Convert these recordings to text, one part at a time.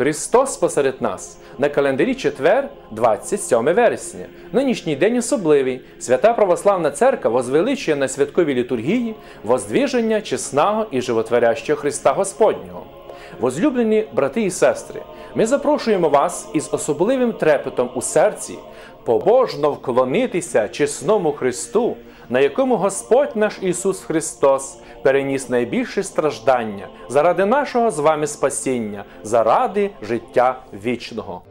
Христос посеред нас на календарі четвер, 27 вересня. Нинішній день особливий. Свята Православна Церква возвеличує на святковій літургії воздвіження чесного і животворящого Христа Господнього. Возлюблені брати і сестри, ми запрошуємо вас із особливим трепетом у серці побожно вклонитися чесному Христу, на якому Господь наш Ісус Христос переніс найбільше страждання заради нашого з вами спасіння, заради життя вічного.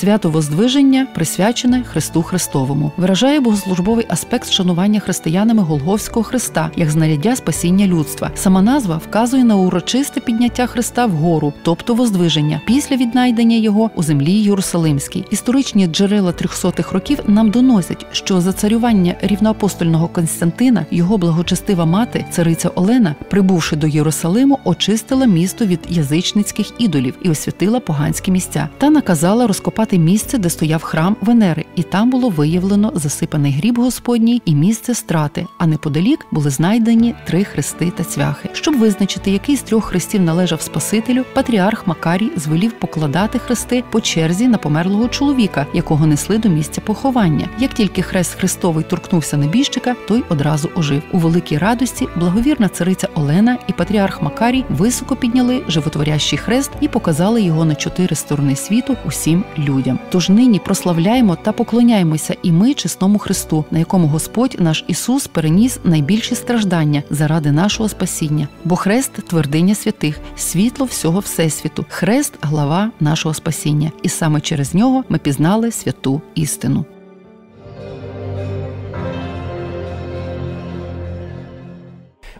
Свято Воздвиження присвячене Христу Христовому, виражає богослужбовий аспект шанування християнами Голговського Христа як знаряддя спасіння людства. Сама назва вказує на урочисте підняття Христа вгору, тобто Воздвиження, після віднайдення його у землі Єрусалимській. Історичні джерела трьохсотих років нам доносять, що за царювання рівноапостольного Константина його благочестива мати, цариця Олена, прибувши до Єрусалиму, очистила місто від язичницьких ідолів і освятила поганські місця та наказала розкопати місце, де стояв храм Венери, і там було виявлено засипаний гріб Господній і місце страти. А неподалік були знайдені три хрести та цвяхи. Щоб визначити, який з трьох хрестів належав Спасителю, патріарх Макарій звелів покладати хрести по черзі на померлого чоловіка, якого несли до місця поховання. Як тільки хрест Христовий торкнувся небіжчика, той одразу ожив. У великій радості благовірна цариця Олена і патріарх Макарій високо підняли животворящий хрест і показали його на чотири сторони світу усім людям. Тож нині прославляємо та поклоняємося і ми чесному Христу, на якому Господь наш Ісус переніс найбільші страждання заради нашого спасіння. Бо хрест твердиня святих, світло всього всесвіту, хрест глава нашого спасіння, і саме через нього ми пізнали святу істину.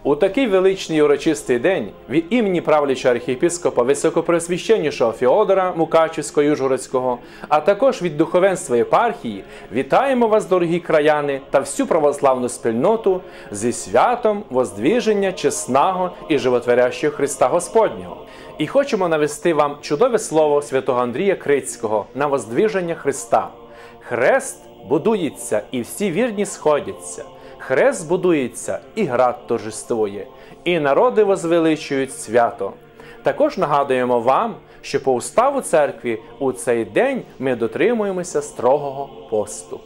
У такий величний урочистий день від імені правлячого архієпископа високопреосвященнішого Феодора Мукачівського Южгородського, а також від духовенства єпархії, вітаємо вас, дорогі краяни, та всю православну спільноту зі святом воздвіження чесного і животворящого Христа Господнього. І хочемо навести вам чудове слово святого Андрія Крицького на воздвіження Христа. Хрест будується, і всі вірні сходяться. Хрест будується і град торжествує, і народи возвеличують свято. Також нагадуємо вам, що по уставу церкві у цей день ми дотримуємося строгого посту.